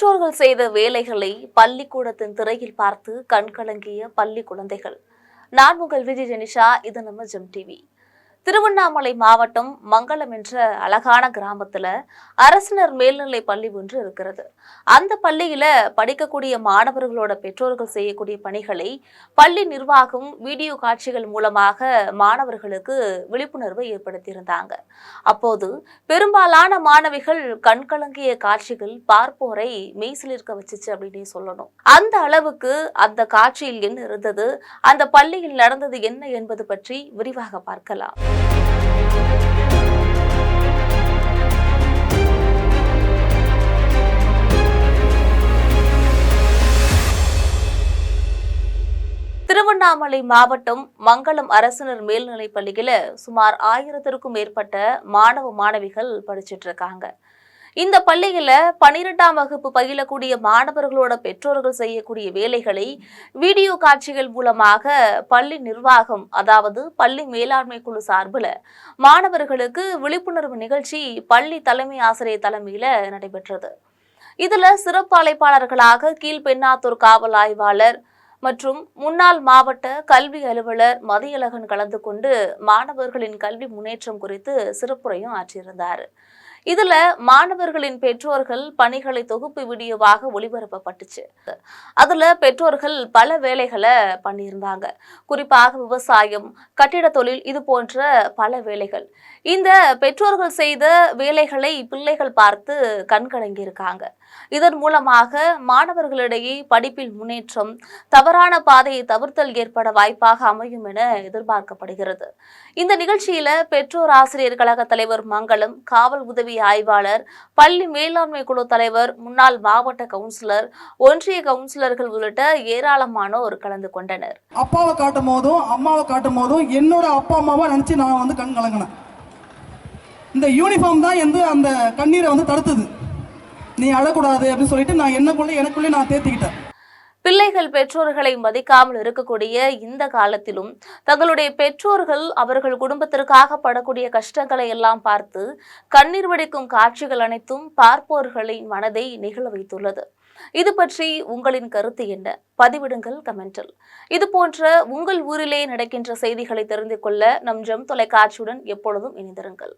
பெற்றோர்கள் செய்த வேலைகளை பள்ளிக்கூடத்தின் திரையில் பார்த்து கண்கலங்கிய பள்ளி குழந்தைகள். நான் உங்கள் விஜய் ஜெனிஷா இது நம்ம ஜெம் டிவி. திருவண்ணாமலை மாவட்டம் மங்களம் என்ற அழகான கிராமத்துல அரசினர் மேல்நிலை பள்ளி ஒன்று இருக்கிறது. அந்த பள்ளியில படிக்கக்கூடிய மாணவர்களோட பெற்றோர்கள் செய்யக்கூடிய பணிகளை பள்ளி நிர்வாகம் வீடியோ காட்சிகள் மூலமாக மாணவர்களுக்கு விழிப்புணர்வை ஏற்படுத்தியிருந்தாங்க. அப்போது பெரும்பாலான மாணவிகள் கண்கலங்கிய காட்சிகள் பார்ப்போரை மெய்சிலிருக்க வச்சுச்சு அப்படின்னே சொல்லணும். அந்த அளவுக்கு அந்த காட்சியில் என்ன இருந்தது? அந்த பள்ளியில் நடந்தது என்ன என்பது பற்றி விரிவாக பார்க்கலாம். திருவண்ணாமலை மாவட்டம் மங்களம் அரசினர் மேல்நிலைப் பள்ளியில சுமார் ஆயிரத்திற்கும் மேற்பட்ட மாணவ மாணவிகள் படிச்சிட்டு இருக்காங்க. இந்த பள்ளியில பனிரெண்டாம் வகுப்பு பயிலக்கூடிய மாணவர்களோட பெற்றோர்கள் செய்யக்கூடிய வேலைகளை வீடியோ காட்சிகள் மூலமாக பள்ளி நிர்வாகம் அதாவது பள்ளி மேலாண்மை குழு சார்பில் மாணவர்களுக்கு விழிப்புணர்வு நிகழ்ச்சி பள்ளி தலைமை ஆசிரியர் தலைமையில நடைபெற்றது. இதுல சிறப்பு அழைப்பாளர்களாக கீழ்பெண்ணாத்தூர் காவல் ஆய்வாளர் மற்றும் முன்னாள் மாவட்ட கல்வி அலுவலர் மதியழகன் கலந்து கொண்டு மாணவர்களின் கல்வி முன்னேற்றம் குறித்து சிறப்புரையும் ஆற்றியிருந்தார். இதுல மாணவர்களின் பெற்றோர்கள் பணிகளை தொகுப்பு வீடியோவாக ஒளிபரப்பப்பட்டுச்சு. அதுல பெற்றோர்கள் பல வேலைகளை பண்ணியிருந்தாங்க. குறிப்பாக விவசாயம் கட்டிட தொழில் இது போன்ற பல வேலைகள். இந்த பெற்றோர்கள் செய்த வேலைகளை பிள்ளைகள் பார்த்து கண்கலங்கி இருக்காங்க இதன் மூலமாக மாணவர்களிடையே படிப்பில் முன்னேற்றம் தவறான பாதையை தவிர்த்தல் ஏற்பட வாய்ப்பாக அமையும் என எதிர்பார்க்கப்படுகிறது. இந்த நிகழ்ச்சியில பெற்றோர் ஆசிரியர் கழக தலைவர் மங்களம் காவல் உதவி ஆய்வாளர் பள்ளி மேலாண்மை குழு தலைவர் முன்னாள் மாவட்ட கவுன்சிலர் ஒன்றிய கவுன்சிலர்கள் உள்ளிட்ட ஏராளமானோர் கலந்து கொண்டனர். அப்பாவை காட்டும் போதும் அம்மாவை காட்டும் போதும் என்னோட அப்பா அம்மாவை நினச்சி நான் வந்து கண் கலங்கினேன். இந்த யூனிஃபார்ம் தான் வந்து அந்த கண்ணீரை வந்து தடுத்தது. நீ அழக்கூடாது அப்படின்னு சொல்லிட்டு நான் என்னக்குள்ளே எனக்குள்ளே நான் தேர்த்திக்கிட்டேன் பிள்ளைகள் பெற்றோர்களை மதிக்காமல் இருக்கக்கூடிய இந்த காலத்திலும் தங்களுடைய பெற்றோர்கள் அவர்கள் குடும்பத்திற்காக படக்கூடிய கஷ்டங்களை எல்லாம் பார்த்து கண்ணீர் வடிக்கும் காட்சிகள் அனைத்தும் பார்ப்போர்களின் மனதை நிகழ வைத்துள்ளது. இது பற்றி உங்களின் கருத்து என்ன? பதிவிடுங்கள் கமெண்டில். இது போன்ற உங்கள் ஊரிலே நடக்கின்ற செய்திகளை தெரிந்து கொள்ள நம் ஜெம் தொலைக்காட்சியுடன் எப்பொழுதும் இணைந்திருங்கள்.